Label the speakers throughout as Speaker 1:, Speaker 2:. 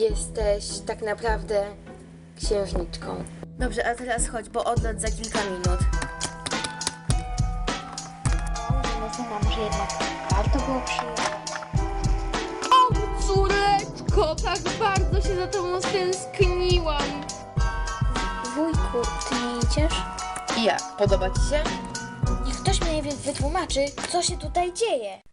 Speaker 1: jesteś tak naprawdę księżniczką. Dobrze, a teraz chodź, bo odlot za kilka minut.
Speaker 2: Limuzyna, może jednak warto było przyjechać.
Speaker 3: O, córeczko, tak bardzo się za tobą stęskniłam.
Speaker 2: Wujku, ty nie idziesz?
Speaker 1: I jak? Podoba ci się?
Speaker 2: Niech ktoś mi najpierw wytłumaczy, co się tutaj dzieje.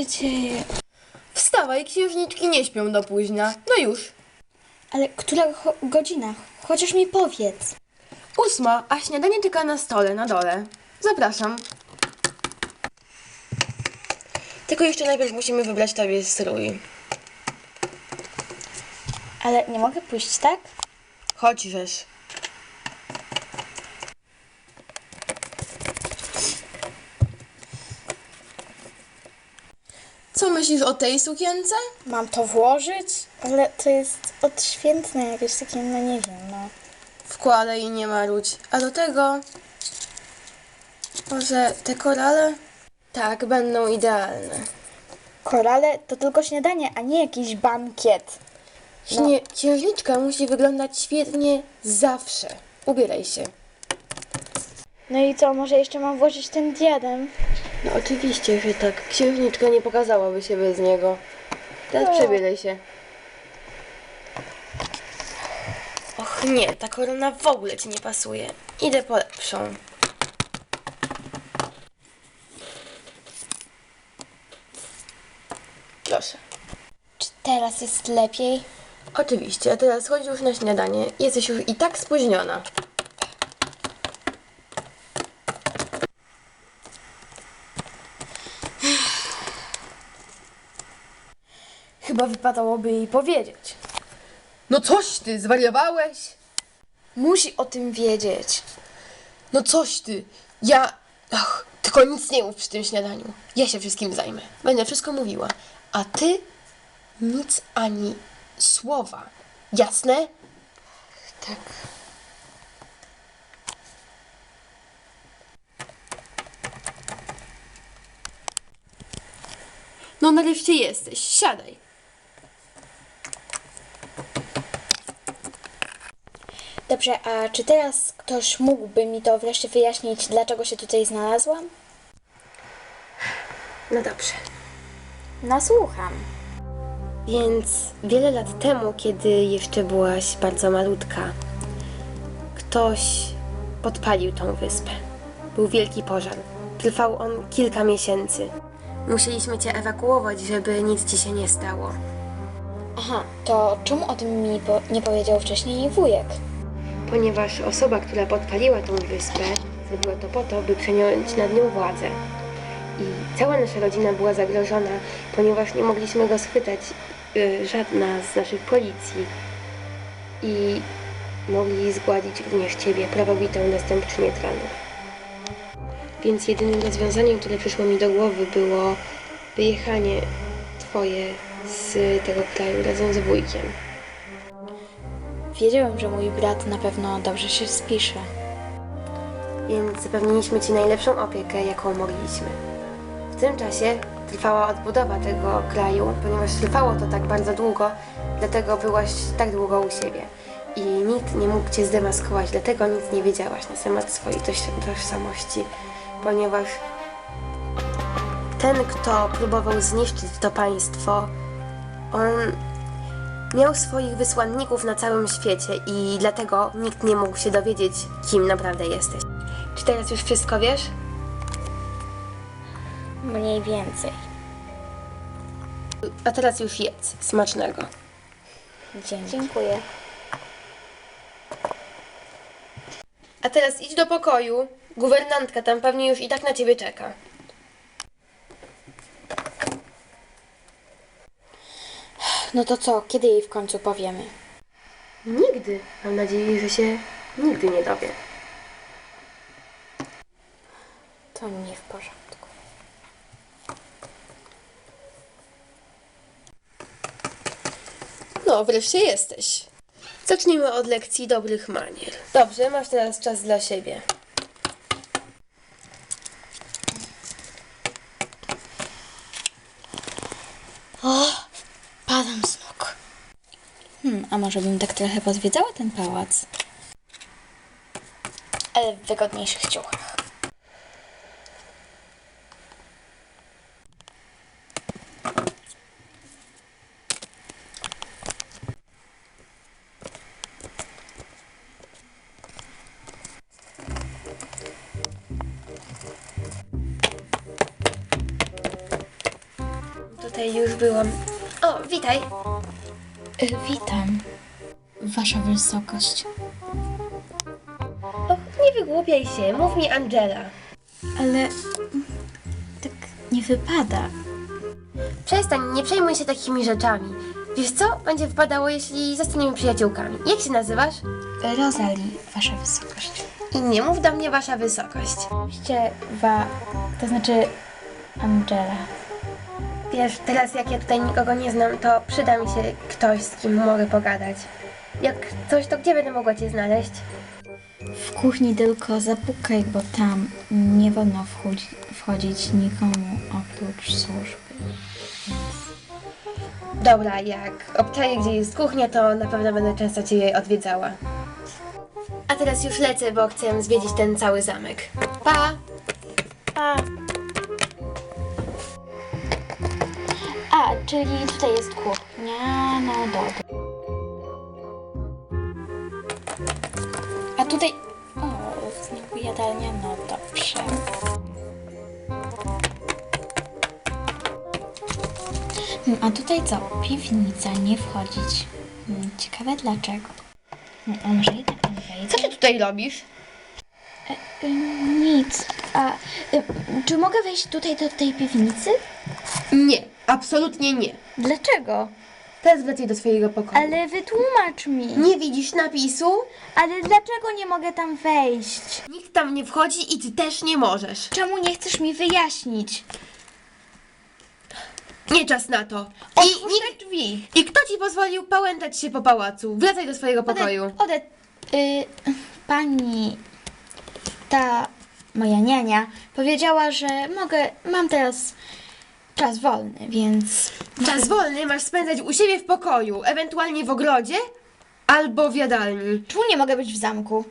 Speaker 2: Się dzieje?
Speaker 1: Wstawaj, księżniczki nie śpią do późna. No już.
Speaker 2: Ale która cho- godzina? Chociaż mi powiedz.
Speaker 1: Ósma, a śniadanie czeka na stole, na dole. Zapraszam. Tylko jeszcze najpierw musimy wybrać tobie strój.
Speaker 2: Ale nie mogę pójść, tak?
Speaker 1: Chodź, żeż. Co myślisz o tej sukience?
Speaker 2: Mam to włożyć? Ale to jest odświętne jakieś takie, no nie wiem, no.
Speaker 1: Wkładaj i nie marudź. A do tego... Może te korale? Tak, będą idealne.
Speaker 2: Korale to tylko śniadanie, a nie jakiś bankiet.
Speaker 1: Śnie, księżniczka musi wyglądać świetnie zawsze. Ubieraj się.
Speaker 2: No i co, może jeszcze mam włożyć ten diadem?
Speaker 1: No oczywiście, że tak. Księżniczka nie pokazałaby się bez niego. Teraz
Speaker 2: O.
Speaker 1: przebieraj się. Och nie, ta korona w ogóle ci nie pasuje. Idę po lepszą. Proszę.
Speaker 2: Czy teraz jest lepiej?
Speaker 1: Oczywiście, a teraz chodź już na śniadanie. Jesteś już i tak spóźniona. Chyba wypadałoby jej powiedzieć. No coś ty, zwariowałeś? Musi o tym wiedzieć. No coś ty. Ja... Ach, tylko nic nie mów przy tym śniadaniu. Ja się wszystkim zajmę. Będę wszystko mówiła. A ty nic ani słowa. Jasne? Tak. No nareszcie jesteś. Siadaj.
Speaker 2: Dobrze, a czy teraz ktoś mógłby mi to wreszcie wyjaśnić, dlaczego się tutaj znalazłam?
Speaker 1: No dobrze.
Speaker 2: No słucham.
Speaker 1: Więc wiele lat temu, kiedy jeszcze byłaś bardzo malutka, ktoś podpalił tą wyspę. Był wielki pożar. Trwał on kilka miesięcy. Musieliśmy cię ewakuować, żeby nic ci się nie stało.
Speaker 2: Aha, to czemu o tym mi po- nie powiedział wcześniej wujek?
Speaker 1: Ponieważ osoba, która podpaliła tą wyspę, zrobiła to po to, by przejąć nad nią władzę. I cała nasza rodzina była zagrożona, ponieważ nie mogliśmy go schwytać, y, żadna z naszych policji. I mogli zgładzić również ciebie, prawowitą następczynię tronu. Więc jedynym rozwiązaniem, które przyszło mi do głowy, było wyjechanie twoje z tego kraju razem z wujkiem.
Speaker 2: Wiedziałem, że mój brat na pewno dobrze się spisze.
Speaker 1: więc zapewniliśmy Ci najlepszą opiekę, jaką mogliśmy. W tym czasie trwała odbudowa tego kraju, ponieważ trwało to tak bardzo długo, dlatego byłaś tak długo u siebie. I nikt nie mógł Cię zdemaskować, dlatego nic nie wiedziałaś na temat swojej tożsamości, ponieważ ten, kto próbował zniszczyć to państwo, on miał swoich wysłanników na całym świecie i dlatego nikt nie mógł się dowiedzieć, kim naprawdę jesteś. Czy teraz już wszystko wiesz?
Speaker 2: Mniej więcej.
Speaker 1: A teraz już jedz. Smacznego.
Speaker 2: Dzięki. Dziękuję.
Speaker 1: A teraz idź do pokoju. Guwernantka tam pewnie już i tak na ciebie czeka.
Speaker 2: No to co, kiedy jej w końcu powiemy?
Speaker 1: Nigdy. Mam nadzieję, że się nigdy nie dowie.
Speaker 2: To nie w porządku.
Speaker 1: No, wreszcie jesteś. Zacznijmy od lekcji dobrych manier. Dobrze, masz teraz czas dla siebie.
Speaker 2: O, padam z nóg. Hmm, a może bym tak trochę pozwiedzała ten pałac? Ale w wygodniejszych ciuchach.
Speaker 1: Tutaj już byłam. O, witaj.
Speaker 2: Y, witam, Wasza Wysokość.
Speaker 1: Och, nie wygłupiaj się, mów mi Angela.
Speaker 2: Ale tak nie wypada.
Speaker 1: Przestań, nie przejmuj się takimi rzeczami. Wiesz co? Będzie wypadało, jeśli zostaniemy przyjaciółkami. Jak się nazywasz?
Speaker 2: Rosalie, Wasza Wysokość.
Speaker 1: I nie mów do mnie wasza wysokość.
Speaker 2: Oczywiście wa... to znaczy Angela.
Speaker 1: Wiesz, teraz jak ja tutaj nikogo nie znam, to przyda mi się ktoś, z kim mogę pogadać. Jak coś, to gdzie będę mogła cię znaleźć?
Speaker 2: W kuchni tylko zapukaj, bo tam nie wolno wchodzi, wchodzić nikomu oprócz służby.
Speaker 1: Dobra, jak obczaję, gdzie jest kuchnia, to na pewno będę często cię odwiedzała. A teraz już lecę, bo chcę zwiedzić ten cały zamek. Pa!
Speaker 2: A. czyli tutaj jest kuchnia, no dobra. A tutaj... O, znowu jadalnia, no dobrze. Hmm, A tutaj co? Piwnica, nie wchodzić. Hmm, Ciekawe dlaczego. A może tam wejdę?
Speaker 1: Co ty tutaj robisz?
Speaker 2: Y, Nic. A y, czy mogę wejść tutaj do tej piwnicy?
Speaker 1: Nie, absolutnie nie.
Speaker 2: Dlaczego?
Speaker 1: Teraz wracaj do swojego pokoju.
Speaker 2: Ale wytłumacz mi.
Speaker 1: Nie widzisz napisu?
Speaker 2: Ale dlaczego nie mogę tam wejść?
Speaker 1: Nikt tam nie wchodzi i ty też nie możesz.
Speaker 2: Czemu nie chcesz mi wyjaśnić?
Speaker 1: Nie czas na to. I,
Speaker 2: Otwórz te drzwi.
Speaker 1: I kto ci pozwolił pałętać się po pałacu? Wracaj do swojego pokoju.
Speaker 2: Ode, y, pani, ta moja niania powiedziała, że mogę, mam teraz czas wolny, więc
Speaker 1: Czas wolny masz spędzać u siebie w pokoju, ewentualnie w ogrodzie albo w jadalni.
Speaker 2: czemu nie mogę być w zamku?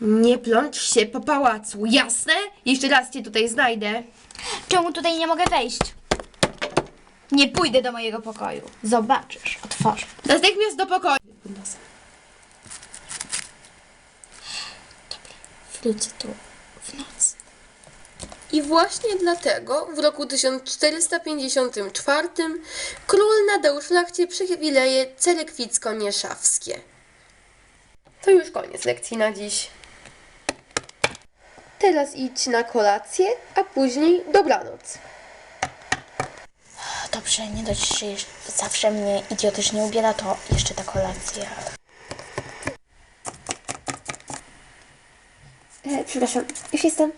Speaker 1: Nie plącz się po pałacu, jasne? Jeszcze raz cię tutaj znajdę.
Speaker 2: Czemu tutaj nie mogę wejść? Nie pójdę do mojego pokoju. Zobaczysz, otworzę.
Speaker 1: Natychmiast do pokoju.
Speaker 2: Wrócę tu.
Speaker 1: I właśnie dlatego w roku 1454 król nadał szlachcie przywileje cerekwicko-nieszawskie. To już koniec lekcji na dziś. Teraz idź na kolację, a później dobranoc.
Speaker 2: Dobrze, nie dość, że zawsze mnie idiotycznie ubiera, to jeszcze ta kolacja.
Speaker 1: E, przepraszam, już jestem.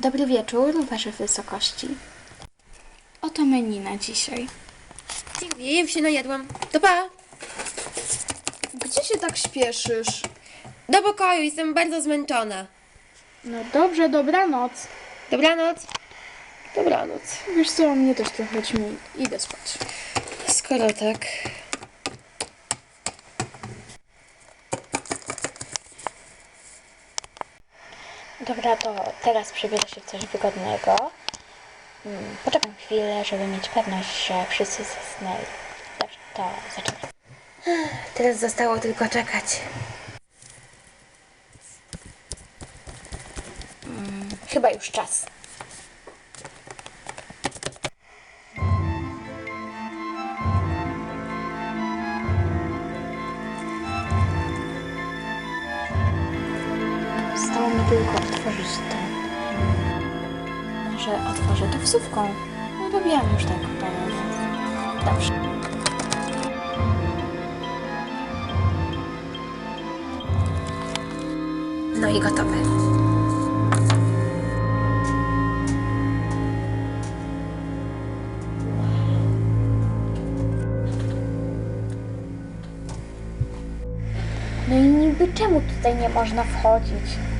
Speaker 2: Dobry wieczór, Wasze Wysokości. Oto menu na dzisiaj.
Speaker 1: Dziękuję, jem się najadłam. To pa!
Speaker 4: Gdzie się tak śpieszysz?
Speaker 1: Do pokoju, jestem bardzo zmęczona.
Speaker 4: No dobrze, dobranoc.
Speaker 1: Dobranoc. Dobranoc.
Speaker 4: Wiesz co, mnie też trochę ćmi. Idę spać.
Speaker 1: Skoro tak.
Speaker 2: Dobra, to teraz przebiorę się w coś wygodnego. Mm, Poczekam chwilę, żeby mieć pewność, że wszyscy zasnęli. Dobrze, to zaczynamy.
Speaker 1: Teraz zostało tylko czekać.
Speaker 2: Chyba już czas. Mi tylko otworzyć. Może otworzę to wsówką. No robiłam już tak parę razy. Dobrze.
Speaker 1: No i gotowe.
Speaker 2: No i niby czemu tutaj nie można wchodzić?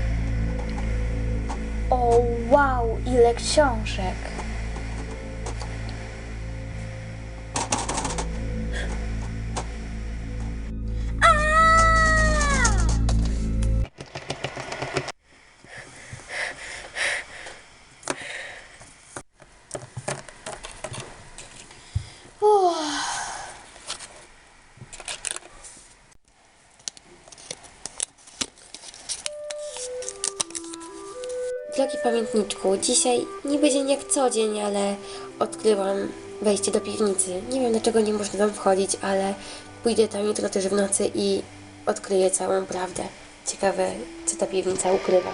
Speaker 2: O wow, ile książek.
Speaker 1: Drogi pamiętniczku, dzisiaj niby dzień jak co dzień, ale odkryłam wejście do piwnicy. Nie wiem dlaczego nie można tam wchodzić, ale pójdę tam jutro też w nocy i odkryję całą prawdę. Ciekawe, co ta piwnica ukrywa.